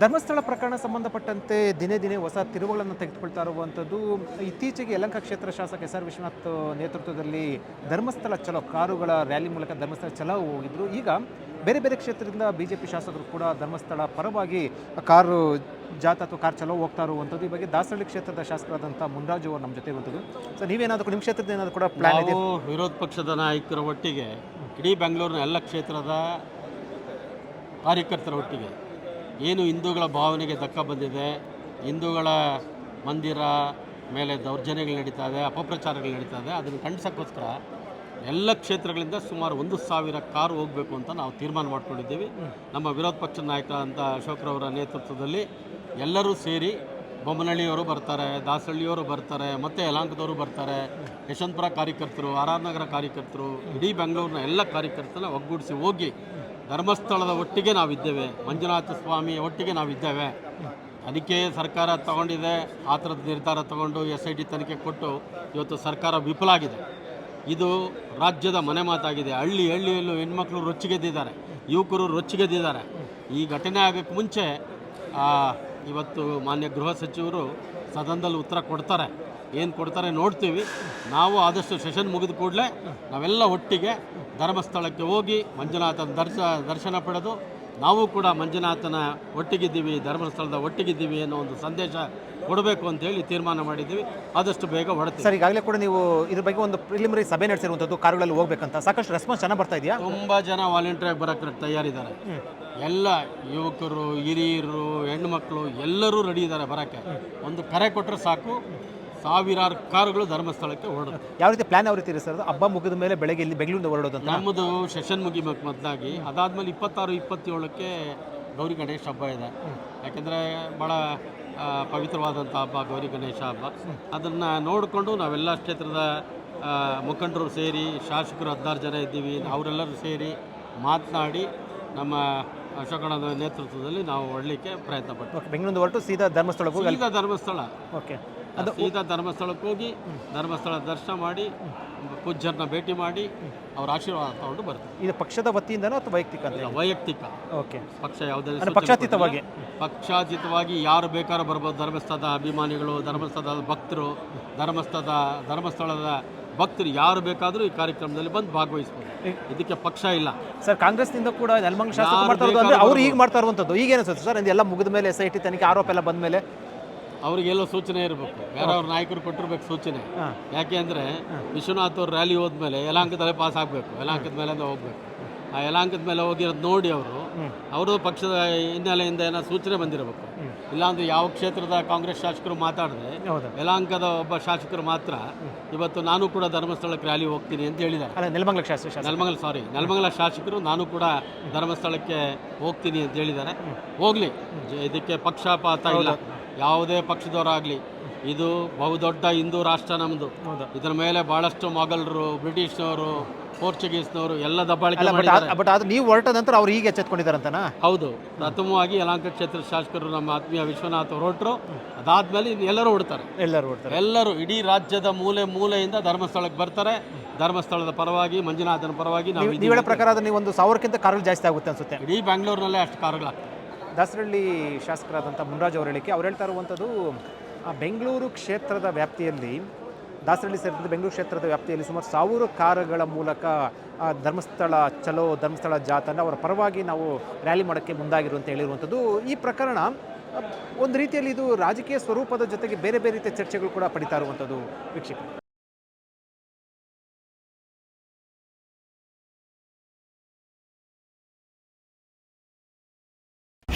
ಧರ್ಮಸ್ಥಳ ಪ್ರಕರಣ ಸಂಬಂಧಪಟ್ಟಂತೆ ದಿನೇ ದಿನೇ ಹೊಸ ತಿರುವುಗಳನ್ನು ತೆಗೆದುಕೊಳ್ತಾ ಇರುವಂಥದ್ದು. ಇತ್ತೀಚೆಗೆ ಯಲಂಕ ಕ್ಷೇತ್ರ ಶಾಸಕ ಎಸ್ ಆರ್ ವಿಶ್ವನಾಥ್ ನೇತೃತ್ವದಲ್ಲಿ ಧರ್ಮಸ್ಥಳ ಚಲೋ ಕಾರುಗಳ ರ್ಯಾಲಿ ಮೂಲಕ ಧರ್ಮಸ್ಥಳ ಚಲೋ ಹೋಗಿದ್ರು. ಈಗ ಬೇರೆ ಬೇರೆ ಕ್ಷೇತ್ರದಿಂದ ಬಿ ಜೆ ಪಿ ಶಾಸಕರು ಕೂಡ ಧರ್ಮಸ್ಥಳ ಪರವಾಗಿ ಕಾರು ಜಾತ ಅಥವಾ ಕಾರ್ ಚಲೋ ಹೋಗ್ತಾ ಇರುವಂಥದ್ದು. ಈ ಬಗ್ಗೆ ದಾಸರಳ್ಳಿ ಕ್ಷೇತ್ರದ ಶಾಸಕರಾದಂಥ ಮುನ್ರಾಜು ಅವರು ನಮ್ಮ ಜೊತೆ ಇರುವಂಥದ್ದು. ಸರ್ ನೀವೇನಾದರೂ ನಿಮ್ಮ ಕ್ಷೇತ್ರದ ಏನಾದರೂ ಕೂಡ ಪ್ಲಾನ್ ಇದೆ? ವಿರೋಧ ಪಕ್ಷದ ನಾಯಕರ ಒಟ್ಟಿಗೆ ಇಡೀ ಬೆಂಗಳೂರಿನ ಎಲ್ಲ ಕ್ಷೇತ್ರದ ಕಾರ್ಯಕರ್ತರ ಒಟ್ಟಿಗೆ ಏನು ಹಿಂದೂಗಳ ಭಾವನೆಗೆ ಧಕ್ಕ ಬಂದಿದೆ, ಹಿಂದೂಗಳ ಮಂದಿರ ಮೇಲೆ ದೌರ್ಜನ್ಯಗಳು ನಡೀತಾ ಇದೆ, ಅಪಪ್ರಚಾರಗಳು ನಡೀತಾ ಇದೆ, ಅದನ್ನು ಖಂಡಿಸೋಕ್ಕೋಸ್ಕರ ಎಲ್ಲ ಕ್ಷೇತ್ರಗಳಿಂದ ಸುಮಾರು ಒಂದು ಸಾವಿರ ಕಾರು ಹೋಗಬೇಕು ಅಂತ ನಾವು ತೀರ್ಮಾನ ಮಾಡಿಕೊಂಡಿದ್ದೀವಿ. ನಮ್ಮ ವಿರೋಧ ಪಕ್ಷದ ಅಂತ ಅಶೋಕ್ರವರ ನೇತೃತ್ವದಲ್ಲಿ ಎಲ್ಲರೂ ಸೇರಿ ಬೊಮ್ಮನಹಳ್ಳಿಯವರು ಬರ್ತಾರೆ ದಾಸಹಳ್ಳಿಯವರು ಬರ್ತಾರೆ, ಮತ್ತು ಯಲಾಂಕದವರು ಬರ್ತಾರೆ. ಯಶವಂತಪುರ ಕಾರ್ಯಕರ್ತರು, ಆರ್ ಆರ್ ನಗರ ಕಾರ್ಯಕರ್ತರು, ಇಡೀ ಬೆಂಗಳೂರಿನ ಎಲ್ಲ ಕಾರ್ಯಕರ್ತರನ್ನ ಒಗ್ಗೂಡಿಸಿ ಹೋಗಿ ಧರ್ಮಸ್ಥಳದ ಒಟ್ಟಿಗೆ ನಾವಿದ್ದೇವೆ. ಮಂಜುನಾಥ ಸ್ವಾಮಿ ಒಟ್ಟಿಗೆ ನಾವಿದ್ದೇವೆ. ಅದಕ್ಕೆ ಸರ್ಕಾರ ತಗೊಂಡಿದೆ. ಆ ಥರದ ನಿರ್ಧಾರ ತಗೊಂಡು ಎಸ್ ಐ ಟಿ ತನಿಖೆ ಕೊಟ್ಟು ಇವತ್ತು ಸರ್ಕಾರ ವಿಫಲ ಆಗಿದೆ. ಇದು ರಾಜ್ಯದ ಮನೆ ಮಾತಾಗಿದೆ. ಹಳ್ಳಿ ಹಳ್ಳಿಯಲ್ಲೂ ಹೆಣ್ಮಕ್ಳು ರೊಚ್ಚಿಗೆದ್ದಿದ್ದಾರೆ. ಯುವಕರು ರೊಚ್ಚಿಗೆದ್ದಿದ್ದಾರೆ. ಈ ಘಟನೆ ಆಗೋಕ್ಕೆ ಮುಂಚೆ ಇವತ್ತು ಮಾನ್ಯ ಗೃಹ ಸಚಿವರು ಸದನದಲ್ಲಿ ಉತ್ತರ ಕೊಡ್ತಾರೆ. ಏನು ಕೊಡ್ತಾರೆ ನೋಡ್ತೀವಿ. ನಾವು ಆದಷ್ಟು ಸೆಷನ್ ಮುಗಿದ ಕೂಡಲೇ ನಾವೆಲ್ಲ ಒಟ್ಟಿಗೆ ಧರ್ಮಸ್ಥಳಕ್ಕೆ ಹೋಗಿ ಮಂಜುನಾಥನ ದರ್ಶ ದರ್ಶನ ಪಡೆದು ನಾವು ಕೂಡ ಮಂಜುನಾಥನ ಒಟ್ಟಿಗಿದ್ದೀವಿ ಧರ್ಮಸ್ಥಳದ ಒಟ್ಟಿಗಿದ್ದೀವಿ ಅನ್ನೋ ಒಂದು ಸಂದೇಶ ಕೊಡಬೇಕು ಅಂತೇಳಿ ತೀರ್ಮಾನ ಮಾಡಿದ್ದೀವಿ. ಆದಷ್ಟು ಬೇಗ ಹೊಡೆದು ಸರ್ ಈಗಾಗಲೇ ಕೂಡ ನೀವು ಇದ್ರ ಬಗ್ಗೆ ಒಂದು ಪ್ರಿಲಿಮಿನರಿ ಸಭೆ ನಡೆಸಿರುವಂಥದ್ದು ಕಾರುಗಳಲ್ಲಿ ಹೋಗ್ಬೇಕಂತ. ಸಾಕಷ್ಟು ರೆಸ್ಪಾನ್ಸ್ ಚೆನ್ನಾಗಿ ಬರ್ತಾ ಇದೆಯಾ? ತುಂಬ ಜನ ವಾಲಂಟಿಯರ್ ಬರೋಕ್ಕೆ ತಯಾರಿದ್ದಾರೆ. ಎಲ್ಲ ಯುವಕರು ಹಿರಿಯರು ಹೆಣ್ಣುಮಕ್ಕಳು ಎಲ್ಲರೂ ರೆಡಿ ಇದ್ದಾರೆ ಬರೋಕ್ಕೆ. ಒಂದು ಕರೆ ಕೊಟ್ಟರೆ ಸಾಕು. ಸಾವಿರಾರು ಕಾರುಗಳು ಧರ್ಮಸ್ಥಳಕ್ಕೆ ಹೊರಡುತ್ತೆ. ಯಾವ ರೀತಿ ಪ್ಲಾನ್ ಯಾವ ರೀತಿ ಇದೆ ಸರ್? ಹಬ್ಬ ಮುಗಿದ ಮೇಲೆ ಬೆಳಗ್ಗೆ ಇಲ್ಲಿ ಬೆಂಗಳೂರಿಂದ ಹೊರಡೋದು ಅಂತ? ನಮ್ಮದು ಸೆಷನ್ ಮುಗಿಬೇಕು ಮೊದಲಾಗಿ ಅದಾದಮೇಲೆ ಇಪ್ಪತ್ತಾರು ಇಪ್ಪತ್ತೇಳಕ್ಕೆ ಗೌರಿ ಗಣೇಶ ಹಬ್ಬ ಇದೆ. ಯಾಕೆಂದರೆ ಭಾಳ ಪವಿತ್ರವಾದಂಥ ಹಬ್ಬ ಗೌರಿ ಗಣೇಶ ಹಬ್ಬ. ಅದನ್ನು ನೋಡಿಕೊಂಡು ನಾವೆಲ್ಲ ಕ್ಷೇತ್ರದ ಮುಖಂಡರು ಸೇರಿ ಶಾಸಕರು ಹದಿನಾರು ಜನ ಇದ್ದೀವಿ. ಅವರೆಲ್ಲರೂ ಸೇರಿ ಮಾತನಾಡಿ ನಮ್ಮ ಅಶೋಕಣ್ಣನ ನೇತೃತ್ವದಲ್ಲಿ ನಾವು ಹೊರಡಲಿಕ್ಕೆ ಪ್ರಯತ್ನ ಪಡ್ತೀವಿ. ಬೆಂಗಳೂರು ಹೊರಟು ಸೀದಾ ಧರ್ಮಸ್ಥಳಕ್ಕೆ ಸೀದಾ ಧರ್ಮಸ್ಥಳ. ಓಕೆ ಸೀದಾ ಧರ್ಮಸ್ಥಳಕ್ಕೆ ಹೋಗಿ ಧರ್ಮಸ್ಥಳ ದರ್ಶನ ಮಾಡಿ ಪೂಜ್ಯರನ್ನ ಭೇಟಿ ಮಾಡಿ ಅವ್ರ ಆಶೀರ್ವಾದ ತಗೊಂಡು ಬರ್ತಾರೆ. ಇದು ಪಕ್ಷದ ವತಿಯಿಂದನೋ ಅಥವಾ ವೈಯಕ್ತಿಕ ಅಂತ ವೈಯಕ್ತಿಕ. ಓಕೆ. ಪಕ್ಷ ಯಾವುದೇ ಪಕ್ಷಾತೀತವಾಗಿ? ಪಕ್ಷಾತೀತವಾಗಿ ಯಾರು ಬೇಕಾದ್ರೂ ಬರ್ಬೋದು. ಧರ್ಮಸ್ಥಳದ ಅಭಿಮಾನಿಗಳು ಧರ್ಮಸ್ಥಳದ ಭಕ್ತರು ಧರ್ಮಸ್ಥಳದ ಧರ್ಮಸ್ಥಳದ ಭಕ್ತರು ಯಾರು ಬೇಕಾದರೂ ಈ ಕಾರ್ಯಕ್ರಮದಲ್ಲಿ ಬಂದು ಭಾಗವಹಿಸ್ಬೋದು. ಇದಕ್ಕೆ ಪಕ್ಷ ಇಲ್ಲ. ಸರ್ ಕಾಂಗ್ರೆಸ್ನಿಂದ ಕೂಡ ನೆಲಮಂಗ್ ಶಾಸಕ ಮಾಡ್ತಾ ಇರೋದು ಅಂದ್ರೆ ಬೇಕಾದ್ರೂ ಅವ್ರು ಈಗ ಮಾಡ್ತಾ ಇರುವಂಥದ್ದು ಈಗೇನು ಸರ್? ಸರ್ ಎಲ್ಲ ಮುಗಿದ ಮೇಲೆ ಎಸ್ ಐ ಟಿ ತನಿಖೆ ಆರೋಪ ಎಲ್ಲ ಬಂದ ಮೇಲೆ ಅವ್ರಿಗೆಲ್ಲೋ ಸೂಚನೆ ಇರಬೇಕು. ಬೇರೆಯವ್ರ ನಾಯಕರು ಕೊಟ್ಟಿರ್ಬೇಕು ಸೂಚನೆ. ಯಾಕೆ ಅಂದರೆ ವಿಶ್ವನಾಥ್ ಅವ್ರ ರ್ಯಾಲಿ ಹೋದ್ಮೇಲೆ ಯಲಾಂಕದಲ್ಲೇ ಪಾಸ್ ಆಗಬೇಕು. ಯಲಾಂಕದ ಮೇಲೆ ಹೋಗ್ಬೇಕು. ಆ ಯಲಾಂಕದ ಮೇಲೆ ಹೋಗಿರೋದು ನೋಡಿ ಅವರು. ಅವರು ಪಕ್ಷದ ಹಿನ್ನೆಲೆಯಿಂದ ಏನೋ ಸೂಚನೆ ಬಂದಿರಬೇಕು. ಇಲ್ಲಾಂದ್ರೆ ಯಾವ ಕ್ಷೇತ್ರದ ಕಾಂಗ್ರೆಸ್ ಶಾಸಕರು ಮಾತಾಡಿದ್ರೆ ಯಲಾಂಕದ ಒಬ್ಬ ಶಾಸಕರು ಮಾತ್ರ ಇವತ್ತು ನಾನು ಕೂಡ ಧರ್ಮಸ್ಥಳಕ್ಕೆ ರ್ಯಾಲಿ ಹೋಗ್ತೀನಿ ಅಂತ ಹೇಳಿದ್ದಾರೆ. ನೆಲಮಂಗಲ ಶಾಸಕ ನೆಲಮಂಗಲ ಸಾರಿ ನೆಲಮಂಗಲ ಶಾಸಕರು ನಾನು ಕೂಡ ಧರ್ಮಸ್ಥಳಕ್ಕೆ ಹೋಗ್ತೀನಿ ಅಂತ ಹೇಳಿದ್ದಾರೆ. ಹೋಗ್ಲಿ. ಇದಕ್ಕೆ ಪಕ್ಷಪಾತ ಇಲ್ಲ. ಯಾವುದೇ ಪಕ್ಷದವರಾಗಲಿ ಇದು ಬಹುದೊಡ್ಡ ಹಿಂದೂ ರಾಷ್ಟ್ರ ನಮ್ಮದು. ಇದರ ಮೇಲೆ ಬಹಳಷ್ಟು ಮೊಘಲರು ಬ್ರಿಟಿಷ್ನವರು ಪೋರ್ಚುಗೀಸ್ನವರು ಎಲ್ಲ ದಬ್ಬಾಳಿಕೆ ಬಟ್ ಮಾಡಿದ್ದಾರೆ. ಬಟ್ ಅದು ನೀವು ಹೊರಟ ನಂತರ ಅವ್ರು ಈಗ ಎಚ್ಚೆತ್ಕೊಂಡಿದ್ದಾರಂತನಾ? ಹೌದು. ಪ್ರಥಮವಾಗಿ ಯಲಾಂಕ ಕ್ಷೇತ್ರ ಶಾಸಕರು ನಮ್ಮ ಆತ್ಮೀಯ ವಿಶ್ವನಾಥ್ ಹೊರಟರು. ಅದಾದ್ಮೇಲೆ ಎಲ್ಲರೂ ಹೊಡ್ತಾರೆ ಎಲ್ಲರೂ ಹೊಡ್ತಾರೆ ಎಲ್ಲರೂ ಇಡೀ ರಾಜ್ಯದ ಮೂಲೆ ಮೂಲೆಯಿಂದ ಧರ್ಮಸ್ಥಳಕ್ಕೆ ಬರ್ತಾರೆ. ಧರ್ಮಸ್ಥಳದ ಪರವಾಗಿ ಮಂಜುನಾಥನ ಪರವಾಗಿ ನಾವು ನೀವು ಹೇಳೋ ಪ್ರಕಾರ ಅದನ್ನ ನೀವು ಒಂದು ಸಾವಿರಕ್ಕಿಂತ ಕಾರುಗಳು ಜಾಸ್ತಿ ಆಗುತ್ತೆ ಅನ್ಸುತ್ತೆ. ಇಡೀ ಬೆಂಗಳೂರಿನಲ್ಲೇ ಅಷ್ಟು ಕಾರುಗಳಾಗ್ತವೆ. ದಾಸರಳ್ಳಿ ಶಾಸಕರಾದಂಥ ಮುನ್ರಾಜ್ ಅವರು ಹೇಳಿಕೆ, ಅವ್ರು ಹೇಳ್ತಾ ಇರುವಂಥದ್ದು ಬೆಂಗಳೂರು ಕ್ಷೇತ್ರದ ವ್ಯಾಪ್ತಿಯಲ್ಲಿ ದಾಸರಳ್ಳಿ ಸೇರಿದಂತೆ ಬೆಂಗಳೂರು ಕ್ಷೇತ್ರದ ವ್ಯಾಪ್ತಿಯಲ್ಲಿ ಸುಮಾರು ಸಾವಿರ ಕಾರುಗಳ ಮೂಲಕ ಧರ್ಮಸ್ಥಳ ಚಲೋ, ಧರ್ಮಸ್ಥಳ ಜಾಥಾನ ಅವರ ಪರವಾಗಿ ನಾವು ರ್ಯಾಲಿ ಮಾಡೋಕ್ಕೆ ಮುಂದಾಗಿರು ಅಂತ ಹೇಳಿರುವಂಥದ್ದು. ಈ ಪ್ರಕರಣ ಒಂದು ರೀತಿಯಲ್ಲಿ ಇದು ರಾಜಕೀಯ ಸ್ವರೂಪದ ಜೊತೆಗೆ ಬೇರೆ ಬೇರೆ ರೀತಿಯ ಚರ್ಚೆಗಳು ಕೂಡ ಪಡಿತಾ ಇರುವಂಥದ್ದು ವೀಕ್ಷಕ